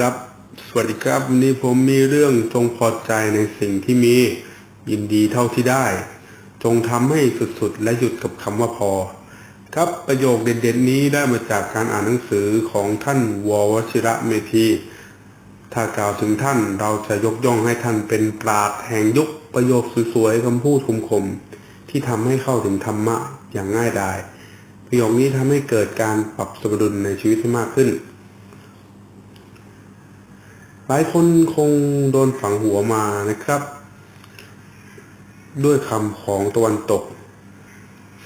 ครับ สวัสดีครับวันนี้ผมมีเรื่องจงพอใจในสิ่งที่มียินดีเท่าที่ได้ จงทำให้สุดๆ และหยุดกับคำว่าพอ ครับประโยคเด็ดๆนี้ได้มาจากการอ่านหนังสือของท่านววชิระเมธีถ้ากล่าวถึงท่านเราจะยกย่องให้ท่านเป็นปราดแห่งยุคประโยคสวยๆคำพูดคมๆที่ทำให้เข้าถึงธรรมะอย่างง่ายดายประโยคนี้ทำให้เกิดการปรับสมดุลในชีวิตให้มากขึ้น หลายคนคงโดนฝังหัวมานะครับ ด้วยคำของตะวันตก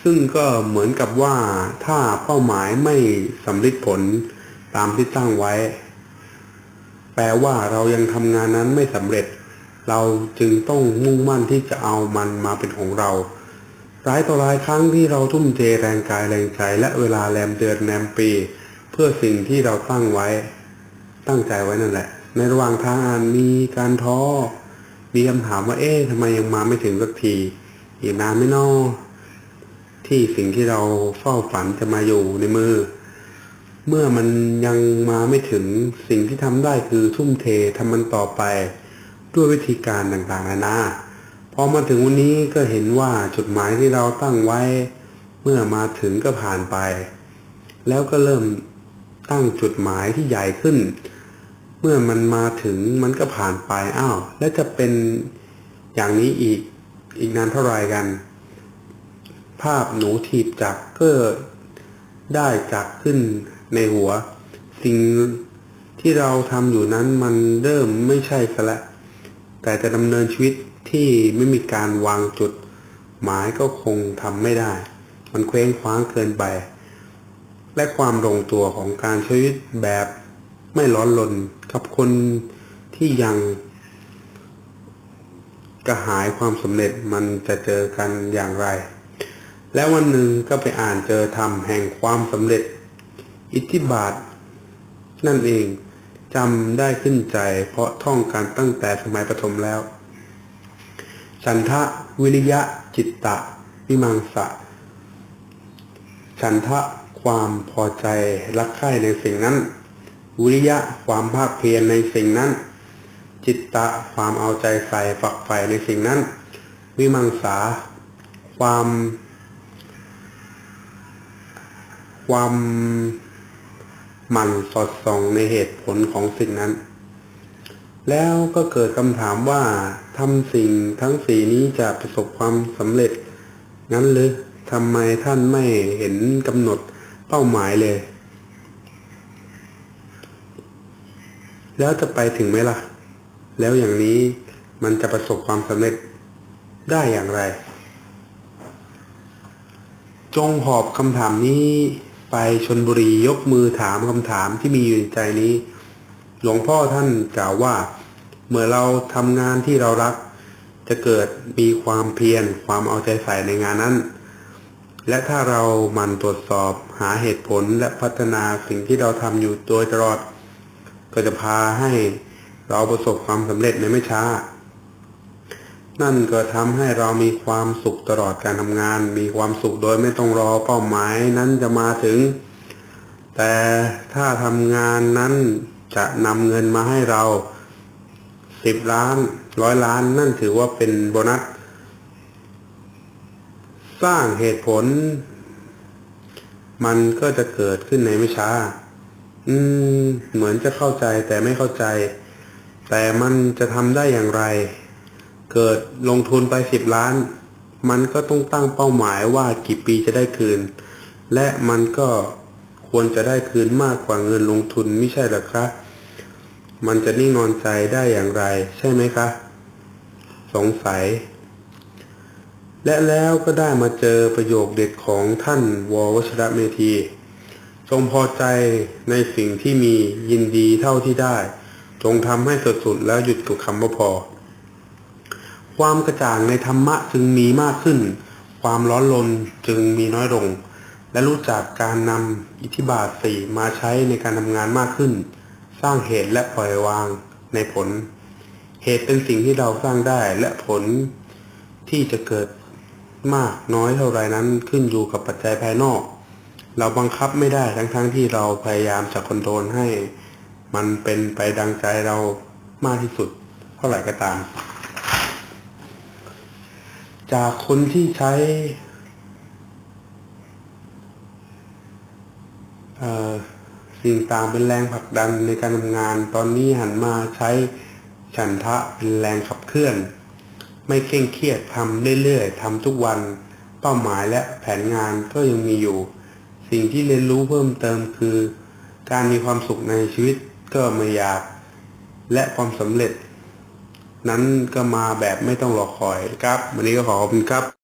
ซึ่งก็เหมือนกับว่าถ้าเป้าหมายไม่สำเร็จผลตามที่ตั้งไว้ แปลว่าเรายังทำงานนั้นไม่สำเร็จ เราจึงต้องมุ่งมั่นที่จะเอามันมาเป็นของเราหลายต่อหลายครั้งที่เราทุ่มเทแรงกายแรงใจและเวลาแรมเดือนแรมปี เพื่อสิ่งที่เราตั้งไว้ตั้งใจไว้นั่นแหละ ในระหว่างทางมีการท้อมีคำถามว่าเอ๊ะทำไมยังมาไม่ถึงสักทีอีกนานไม่นอที่สิ่งที่เราเฝ้าฝันจะมาอยู่ในมือ เมื่อมันยังมาไม่ถึงสิ่งที่ทำได้คือทุ่มเททำมันต่อไป ด้วยวิธีการต่างๆนานาพอมาถึงวันนี้ก็เห็นว่าจุดหมายที่เราตั้งไว้ เมื่อมาถึงก็ผ่านไป แล้วก็เริ่มตั้งจุดหมายที่ใหญ่ขึ้น เมื่อมันมาถึงมันก็ผ่านไปอ้าวแล้วจะเป็นอย่างนี้อีกอีกนานเท่าไรกัน ภาพหนูถีบจักรก็ได้จักขึ้นในหัว สิ่งที่เราทำอยู่นั้นมันเริ่มไม่ใช่ซะแล้วแต่จะดำเนินชีวิตที่ไม่มีการวางจุด หมายก็คงทำไม่ได้ มันเคว้งคว้างเกินไป และความลงตัวของการชีวิตแบบ ไม่ร้อนรนกับคนที่ยังกระหายความสำเร็จมันจะเจอกันอย่างไร และวันหนึ่งก็ไปอ่านเจอธรรมแห่งความสำเร็จ อิทธิบาท นั่นเองจำได้ขึ้นใจ เพราะท่องการตั้งแต่สมัยประถมแล้วฉันทะวิริยะจิตตะ วิมังสะฉันทะความพอใจรักใคร่ในสิ่งนั้น วิริยะความภาคเพียรในสิ่งนั้น จิตตะความเอาใจใส่ฝักใฝ่ในสิ่งนั้น วิมังสา ความ ความหมั่นสอดส่องในเหตุผลของสิ่งนั้น แล้วก็เกิดคำถามว่าทำสิ่งทั้งสีนี้จะประสบความสำเร็จงั้นหรือทำไมท่านไม่เห็นกำหนดเป้าหมายเลย แล้วจะไปถึงไหมล่ะ แล้วอย่างนี้มันจะประสบความสำเร็จได้อย่างไร จงหอบคำถามนี้ไปชนบุรียกมือถามคำถามที่มีอยู่ในใจนี้ หลวงพ่อท่านกล่าวว่า เมื่อเราทำงานที่เรารัก จะเกิดมีความเพียรความเอาใจใส่ในงานนั้น และถ้าเรามันตรวจสอบหาเหตุผลและพัฒนาสิ่งที่เราทำอยู่โดยตลอด ก็จะพาให้เราประสบความสำเร็จในไม่ช้า นั่นก็ทำให้เรามีความสุขตลอดการทำงาน มีความสุขโดยไม่ต้องรอเป้าหมายนั้นจะมาถึง แต่ถ้าทำงานนั้นจะนำเงินมาให้เราสิบล้านร้อยล้านนั่นถือว่าเป็นโบนัส สร้างเหตุผล มันก็จะเกิดขึ้นในไม่ช้า อืม เหมือนจะเข้าใจแต่ไม่เข้าใจ แต่มันจะทำได้อย่างไร เกิดลงทุนไปสิบล้าน มันก็ต้องตั้งเป้าหมายว่ากี่ปีจะได้คืน และมันก็ควรจะได้คืนมากกว่าเงินลงทุนไม่ใช่หรอครับมันจะนิ่งนอนใจได้อย่างไร ใช่ไหมคะ สงสัย และแล้วก็ได้มาเจอประโยคเด็ดของท่านววชระเมธี จงพอใจในสิ่งที่มียินดีเท่าที่ได้ จงทำให้สุดๆแล้วหยุดกับคำว่าพอ ความกระจ่างในธรรมะจึงมีมากขึ้น ความร้อนรนจึงมีน้อยลง และรู้จักการนำอิทธิบาทสี่มาใช้ในการทำงานมากขึ้น สร้างเหตุและปล่อยวางในผล เหตุเป็นสิ่งที่เราสร้างได้และผลที่จะเกิดมากน้อยเท่าไรนั้นขึ้นอยู่กับปัจจัยภายนอก เราบังคับไม่ได้ทั้งๆทที่เราพยายามจะคอนโทรลให้มันเป็นไปดังใจเรามากที่สุดเท่าไหร่ก็ตาม จากคนที่ใช้สิ่งต่างเป็นแรงผลักดันในการทำงาน ตอนนี้หันมาใช้ฉันทะเป็นแรงขับเคลื่อน ไม่เคร่งเครียดทำเรื่อยๆทำทุกวัน เป้าหมายและแผนงานก็ยังมีอยู่ สิ่งที่เรียนรู้เพิ่มเติมคือ การมีความสุขในชีวิตก็ไม่อยาก และความสำเร็จ นั้นก็มาแบบไม่ต้องรอคอยครับ วันนี้ก็ขอขอบคุณครับ